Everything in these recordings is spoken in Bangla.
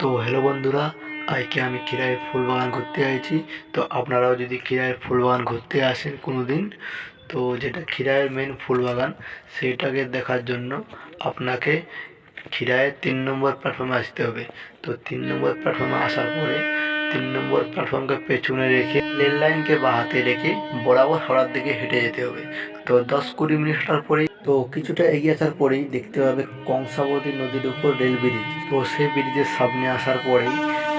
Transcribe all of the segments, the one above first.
তো হ্যালো বন্ধুরা, আজকে আমি ক্ষীরাইয়ের ফুল বাগান ঘুরতে আইছি। তো আপনারাও যদি ক্ষীরাইয়ের ফুল বাগান ঘুরতে আসেন কোনো দিন তো যেটা ক্ষীরাইয়ের মেন ফুল বাগান সেইটাকে দেখার জন্য আপনাকে ক্ষীরাইয়ের তিন নম্বর প্ল্যাটফর্মে আসতে হবে। তো তিন নম্বর প্ল্যাটফর্মে আসার পরে তিন নম্বর প্ল্যাটফর্মকে পেছনে রেখে, রেল লাইনকে বাহাতে রেখে বরাবর হাওড়ার দিকে হেঁটে যেতে হবে। তো দশ কুড়ি মিনিট হাঁটার পরেই তো কিছুটা এগিয়ে আসার পরেই দেখতে পাবে কংসাবতী নদীর উপর রেল ব্রিজ। তো সেই ব্রিজের সামনে আসার পরেই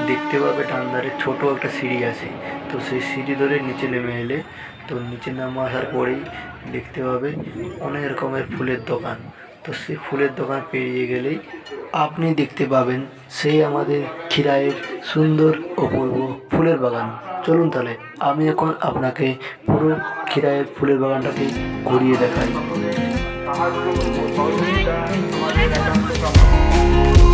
দেখতে পাবে ডান ধারে ছোট একটা সিঁড়ি আছে। তো সেই সিঁড়ি ধরে নিচে নেমে এলে, তো নিচে নামে আসার পরেই দেখতে পাবে অনেক রকমের ফুলের দোকান। তো সেই ফুলের দোকান পেরিয়ে গেলেই আপনি দেখতে পাবেন সেই আমাদের ক্ষীরায়ের সুন্দর অপূর্ব ফুলের বাগান। চলুন তাহলে, আমি এখন আপনাকে পুরো ক্ষীরায়ের ফুলের বাগানটাকে ঘুরিয়ে দেখাই। 还是我们自己干，什么现在干不上了。